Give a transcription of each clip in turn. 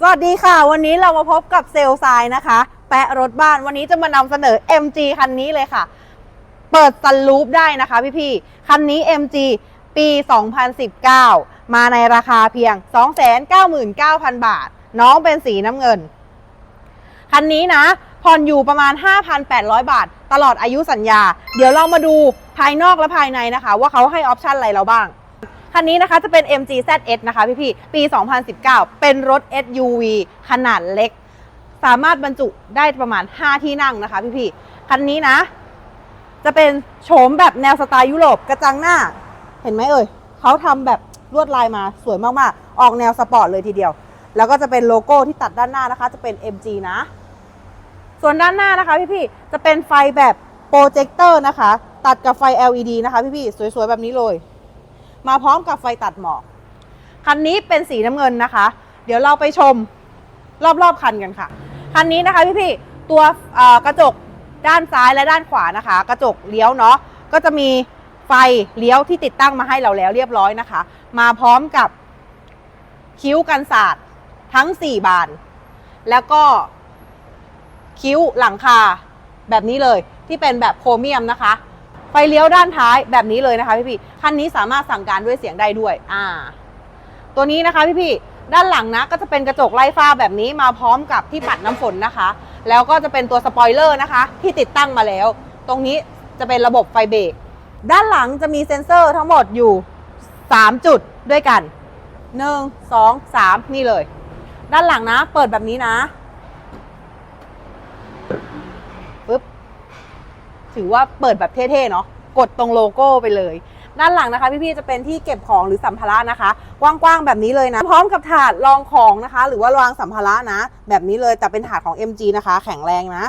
สวัสดีค่ะ วันนี้เรามาพบกับเซลล์ทรายนะคะ แปะรถบ้านวันนี้จะมานำเสนอ MG คันนี้เลยค่ะ เปิดซันรูปได้นะคะพี่ๆคันนี้ MG ปี 2019 มาในราคาเพียง 299,000 บาท น้องเป็นสีน้ำเงิน คันนี้นะ ผ่อนอยู่ประมาณ 5,800 บาท ตลอดอายุสัญญา เดี๋ยวเรามาดูภายนอกและภายในนะคะ ว่าเขาให้ออปชันอะไรเราบ้าง คันนี้นะคะจะเป็น MG ZS นะคะพี่ๆปี 2019 เป็นรถ SUV ขนาดเล็ก สามารถบรรจุได้ประมาณ 5 ที่นั่งนะคะพี่ๆคันนี้นะ จะเป็นโฉมแบบแนวสไตล์ยุโรปกระจังหน้า เห็นไหมเอ่ยเขาทำแบบลวดลายมาสวยมากๆ ออกแนวสปอร์ตเลยทีเดียว แล้วก็จะเป็นโลโก้ที่ตัดด้านหน้านะคะ จะเป็น MG นะ ส่วนด้านหน้านะคะพี่ๆจะเป็นไฟแบบโปรเจคเตอร์นะคะ ตัดกับไฟ LED นะคะพี่ๆสวยๆแบบนี้เลย มาพร้อมกับไฟตัดหมอก คันนี้เป็นสีน้ำเงินนะคะ เดี๋ยวเราไปชมรอบๆคันกันค่ะ คันนี้นะคะพี่ๆตัวกระจกด้านซ้ายและด้านขวานะคะ กระจกเลี้ยวเนาะก็จะมีไฟเลี้ยวที่ติดตั้งมาให้เราแล้วเรียบร้อยนะคะ มาพร้อมกับคิ้วกันศาสตร์ทั้ง 4 บาน แล้วก็คิ้วหลังคาแบบนี้เลยที่เป็นแบบโครเมียมนะคะ ไฟเลี้ยวด้านท้ายแบบนี้เลยนะคะพี่พี่คันนี้สามารถสั่งการด้วยเสียงได้ด้วยอ่าตัวนี้นะคะพี่พี่ด้านหลังนะก็จะเป็นกระจกไล่ฟ้าแบบนี้มาพร้อมกับที่ปัดน้ำฝนนะคะ แล้วก็จะเป็นตัวสปอยเลอร์นะคะ ที่ติดตั้งมาแล้ว ตรงนี้จะเป็นระบบไฟเบรกด้านหลังจะมีเซ็นเซอร์ทั้งหมดอยู่ 3 จุดด้วยกัน 1 2 3 นี่เลย ด้านหลังนะ เปิดแบบนี้นะ ถือว่าเปิดแบบเท่ๆเนาะกดตรงโลโก้ไปเลย ด้านหลังนะคะ พี่ๆจะเป็นที่เก็บของหรือสัมภาระนะคะกว้างๆแบบนี้เลยนะ พร้อมกับถาดรองของนะคะ หรือว่าวางสัมภาระนะ แบบนี้เลยแต่เป็นถาดของ MG นะคะ แข็งแรงนะ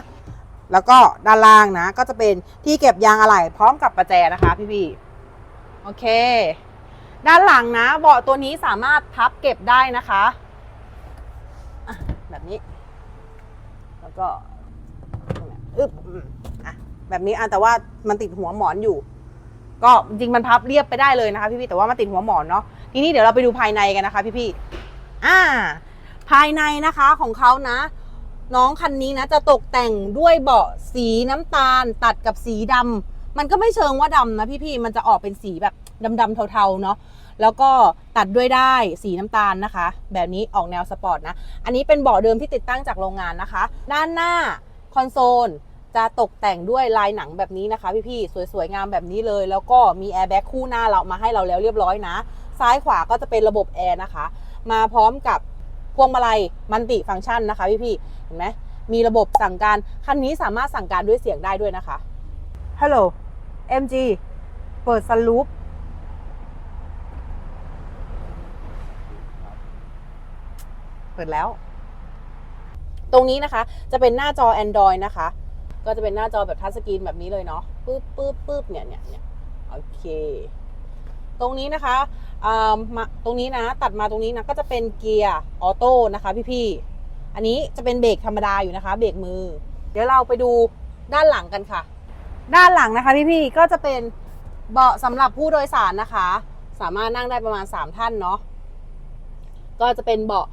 แล้วก็ด้านล่างนะ ก็จะเป็นที่เก็บยางอะไหล่พร้อมกับประแจนะคะ พี่ๆโอเค ด้านหลังนะเบาะตัวนี้สามารถพับเก็บได้นะคะะแบบนี้ แล้วก็อึ๊บอืมอะ แบบนี้อะแต่ว่ามันติดหัวหมอนอยู่ ก็จริงมันพับเรียบไปได้เลยนะคะพี่ๆแต่ว่ามันติดหัวหมอนเนาะทีนี้เดี๋ยวเราไปดูภายในกันนะคะ พี่ๆอ่า ภายในนะคะของเขานะ น้องคันนี้นะจะตกแต่งด้วยเบาะสีน้ำตาล ตัดกับสีดำมันก็ไม่เชิงว่าดำนะพี่ๆมันจะออกเป็นสีแบบดำๆเทาๆเนาะแล้วก็ตัดด้วยได้สีน้ำตาลนะคะ แบบนี้ออกแนวสปอร์ตนะ อันนี้เป็นเบาะเดิมที่ติดตั้งจากโรงงานนะคะ ด้านหน้าคอนโซล จะตกแต่งด้วยลายหนังแบบนี้นะคะพี่ๆสวยๆงามแบบนี้เลย แล้วก็มีแอร์แบ็กคู่หน้าเรามาให้เราแล้วเรียบร้อยนะ ซ้ายขวาก็จะเป็นระบบแอร์นะคะ มาพร้อมกับพวงมาลัยมันติฟังก์ชันนะคะพี่ๆเห็นไหมมีระบบสั่งการคันนี้สามารถสั่งการด้วยเสียงได้ด้วยนะคะฮัลโหล MG เปิดซันรูปเปิดแล้ว ตรงนี้นะคะจะเป็นหน้าจอ Android นะคะ ก็จะเป็นหน้าจอแบบทัชสกรีนแบบนี้เลยเนาะปึ๊บปึ๊บปึ๊บเนี่ยเนี่ยเนี่ยโอเค ตรงนี้นะคะอ่ามาตรงนี้นะ ตัดมาตรงนี้นะ ก็จะเป็นเกียร์ออโต้นะคะ พี่ๆ อันนี้จะเป็นเบรกธรรมดาอยู่นะคะ เบรกมือ เดี๋ยวเราไปดูด้านหลังกันค่ะ ด้านหลังนะคะ พี่ๆ ก็จะเป็นเบาะสำหรับผู้โดยสารนะคะ สามารถนั่งได้ประมาณ 3 ท่านเนาะ ก็จะเป็นเบาะ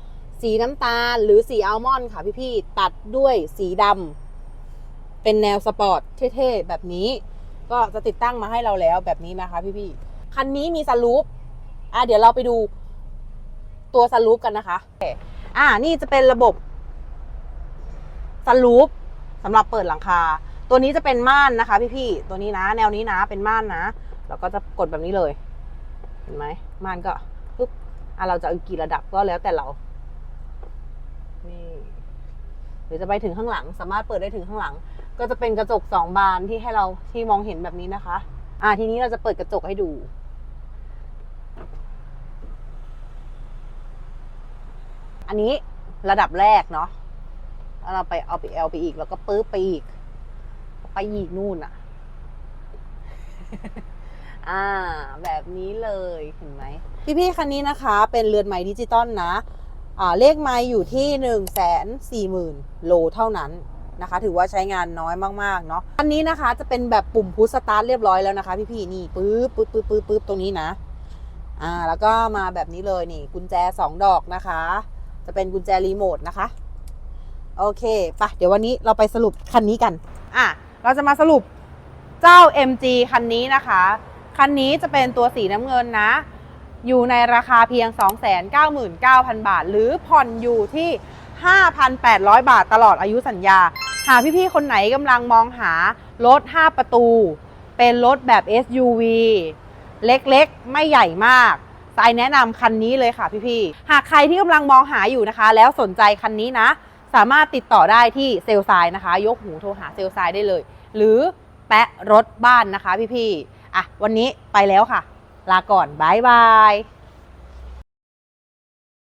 สีน้ำตาลหรือสีอัลมอนด์ค่ะ พี่ๆ ตัดด้วยสีดำ เป็นแนวสปอร์ตเท่ๆแบบนี้ ก็จะติดตั้งมาให้เราแล้วแบบนี้นะคะพี่ๆคันนี้มีสลูปอะเดี๋ยวเราไปดูตัวสลูปกันนะคะอ่านี่จะเป็นระบบสลูปสำหรับเปิดหลังคา ตัวนี้จะเป็นม่านนะคะ พี่ๆตัวนี้นะ แนวนี้นะ เป็นม่านนะแล้วก็จะกดแบบนี้เลย เห็นไหมม่านก็ปุ๊บอะเราจะเอากี่ระดับก็แล้วแต่เรานี่หรือจะไปถึงข้างหลัง สามารถเปิดได้ถึงข้างหลัง ก็จะเป็นกระจกสองบานที่ให้เราที่มองเห็นแบบนี้นะคะ อ่าทีนี้เราจะเปิดกระจกให้ดู อันนี้ระดับแรกเนาะแล้วเราไปเอาไปเอลไปอีก แล้วก็ปื๊บไปอีก ไปอีกนู่นอะอ่า แบบนี้เลยเห็นไหมพี่ๆคันนี้นะคะ เป็นเรือนไม้ดิจิตอลนะ อ่าเลขไม้อยู่ที่1นึ่งแสนสี่หมื่นโลเท่านั้น นะคะ ถือว่าใช้งานน้อยมากๆเนาะอันนี้นะคะจะเป็นแบบปุ่มพุชสตาร์ทเรียบร้อยแล้วนะคะพี่ๆนี่ปึ๊บปึ๊บปึ๊บปึ๊บปึ๊บตรงนี้นะอ่าแล้วก็มาแบบนี้เลยนี่ กุญแจ 2 ดอกนะคะ จะเป็นกุญแจรีโมทนะคะโอเคปะเดี๋ยววันนี้เราไปสรุปคันนี้กันอะเราจะมาสรุปเจ้า MG คันนี้นะคะ คันนี้จะเป็นตัวสีน้ำเงินนะ อยู่ในราคาเพียง 299,000 บาท หรือผ่อนอยู่ที่ 5,800 บาทตลอดอายุสัญญา หากพี่ๆ คนไหนกำลังมองหารถ 5 ประตู เป็นรถแบบ SUV เล็กๆ ไม่ใหญ่มากสายแนะนำคันนี้เลยค่ะพี่ๆ หากใครที่กำลังมองหาอยู่นะคะ แล้วสนใจคันนี้นะ สามารถติดต่อได้ที่เซลไซน์นะคะ ยกหูโทรหาเซลไซน์ได้เลย หรือแปะรถบ้านนะคะพี่ๆ อะ วันนี้ไปแล้วค่ะ ลาก่อนบายบาย